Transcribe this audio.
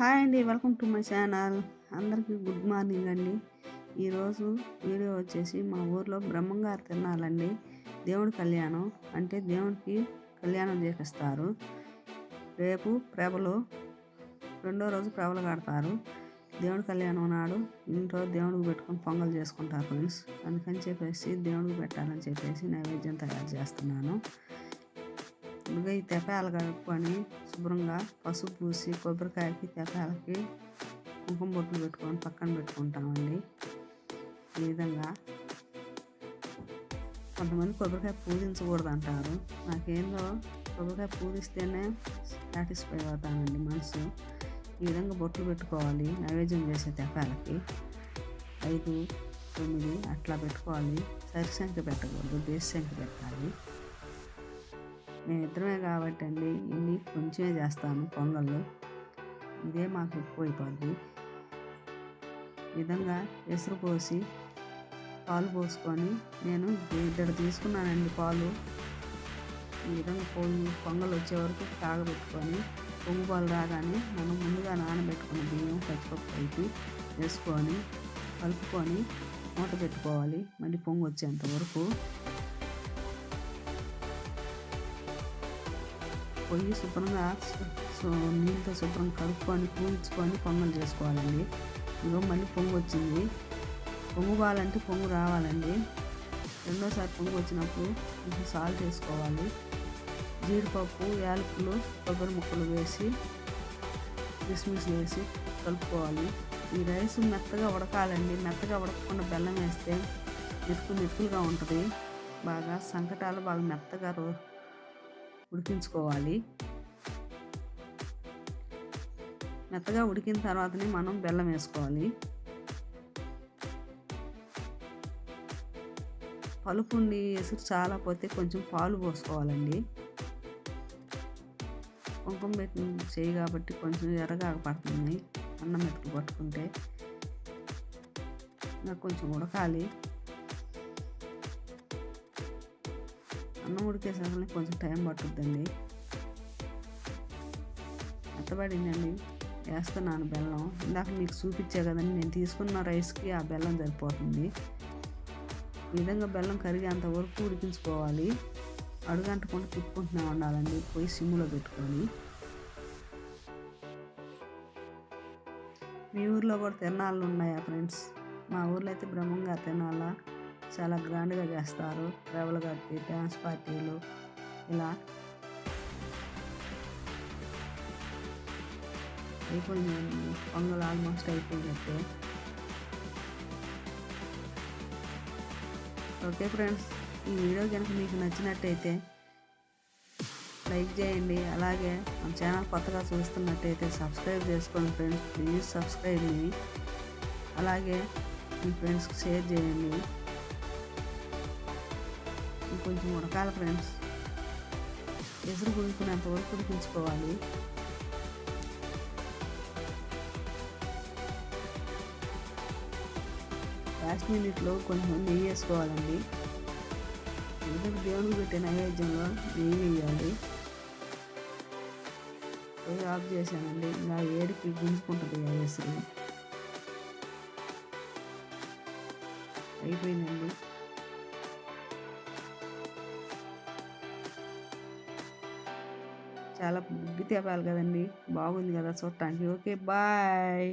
Hi అండి welcome to my channel. అందరికీ good morning అండి. ఈరోజు వీడియో వచ్చేసి మా ఊర్లో బ్రహ్మంగారు తిరణాలండి దేవుడి కళ్యాణం అంటే దేవుడికి కళ్యాణం చేపిస్తారు. రేపు ప్రభలు రెండో రోజు ప్రభలు కడతారు. దేవుడి కళ్యాణం నాడు ఇంట్లో దేవుడికి పెట్టుకొని పొంగల్ చేసుకుంటారు ఫ్రెండ్స్ అందుకని చెప్పేసి దేవుడికి పెట్టాలని చెప్పేసి నైవేద్యం తయారు చేస్తున్నాను. ముందుగా ఈ తెపాలు కడుక్కొని శుభ్రంగా పసుపు పూసి కొబ్బరికాయకి తెపాలకి కుంకుమ బొట్లు పెట్టుకొని పక్కన పెట్టుకుంటామండి. ఈ విధంగా కొంతమంది కొబ్బరికాయ పూజించకూడదు అంటారు నాకేందో కొబ్బరికాయ పూజిస్తేనే సాటిస్ఫై అవుతానండి మనసు. ఈ విధంగా బొట్లు పెట్టుకోవాలి నైవేద్యం చేసే తెపాలకి ఐదు తొమ్మిది అట్లా పెట్టుకోవాలి. సరి సంఖ్య పెట్టకూడదు బేస్ సంఖ్య పెట్టాలి. మేము ఇద్దరమే కాబట్టి అండి ఇన్ని కొంచెమే చేస్తాను పొంగల్లో. ఇదే మాకు ఎక్కువ అయిపోద్ది విధంగా ఎసురు పోసి పాలు పోసుకొని నేను ఇద్దరు తీసుకున్నానండి పాలు. ఈ విధంగా పోయి పొంగల్ వచ్చే వరకు తాగబెట్టుకొని పొంగు పాలు రాగానే మనం ముందుగా నానబెట్టుకున్న బియ్యం పచ్చిపప్పు కలిపి వేసుకొని కలుపుకొని మూత పెట్టుకోవాలి. మళ్ళీ పొంగు వచ్చేంత వరకు పొయ్యి శుభ్రంగా నీళ్ళతో శుభ్రంగా కలుపుకొని పూయించుకొని పొంగల్ చేసుకోవాలండి. ఇదిగో మళ్ళీ పొంగు వచ్చింది. పొంగు కావాలంటే పొంగు రావాలండి. రెండోసారి పొంగు వచ్చినప్పుడు కొంచెం సాల్ట్ వేసుకోవాలి. జీడిపప్పు యాలకులు కొబ్బరి ముక్కలు వేసి కిస్మిస్ వేసి కలుపుకోవాలి. ఈ రైస్ మెత్తగా ఉడకాలండి. మెత్తగా ఉడకకుండా బెల్లం వేస్తే మెతుకు మెతుకులుగా ఉంటుంది. బాగా సంకటాలు బాగా మెత్తగా ఉడికించుకోవాలి. మెత్తగా ఉడికిన తర్వాతనే మనం బెల్లం వేసుకోవాలి. పలుపుండి ఎసురు చాలా పోతే కొంచెం పాలు పోసుకోవాలండి. కుంకుమ పెట్టి చేయి కాబట్టి కొంచెం ఎర్రగా పడుతుంది. అన్నం మెతుకు పట్టుకుంటే నాకు కొంచెం ఉడకాలి. అన్నం ఉడికేసరికి కొంచెం టైం పట్టుద్దండి. అత్తబడిందండి. వేస్తున్నాను బెల్లం. ఇందాక మీకు చూపించే కదండి నేను తీసుకున్న రైస్కి ఆ బెల్లం సరిపోతుంది. ఈ విధంగా బెల్లం కరిగేంత వరకు ఉడికించుకోవాలి. అడుగంటకుండా తిప్పుకుంటూనే ఉండాలండి పోయి సిమ్లో పెట్టుకొని. మీ ఊర్లో కూడా తిరణాలు ఉన్నాయా ఫ్రెండ్స్? మా ఊర్లో అయితే బ్రహ్మంగా తినాలా చాలా గ్రాండ్గా చేస్తారు. ట్రావెల్ కట్టి డ్యాన్స్ పార్టీలు ఇలా. అయిపోయిందండి పొంగల్ ఆల్మోస్ట్ అయిపోయినట్టే. ఓకే ఫ్రెండ్స్ ఈ వీడియో కనుక మీకు నచ్చినట్టయితే లైక్ చేయండి. అలాగే మన ఛానల్ కొత్తగా చూస్తున్నట్టయితే సబ్స్క్రైబ్ చేసుకోండి ఫ్రెండ్స్. ప్లీజ్ సబ్స్క్రైబ్ అలాగే మీ ఫ్రెండ్స్కి షేర్ చేయండి. కొంచెం ఉడకాలి ఫ్రెండ్స్ ఎసురు ఉడుకునేంత వరకు ఉడికించుకోవాలి. లాస్ట్ మినిట్లో కొంచెం నెయ్యి వేసుకోవాలండి. ఎందుకంటే దేవునికి పెట్టిన నైవేద్యంలో నెయ్యి వేయాలి? పోయి ఆఫ్ చేశానండి. ఇలా ఏడికి గుంజుకుంటుంది ఆ ఎసురు. అయిపోయిందండి. చాలా బుద్ధి తేపాలి కదండి. బాగుంది కదా చూడటానికి. Okay bye.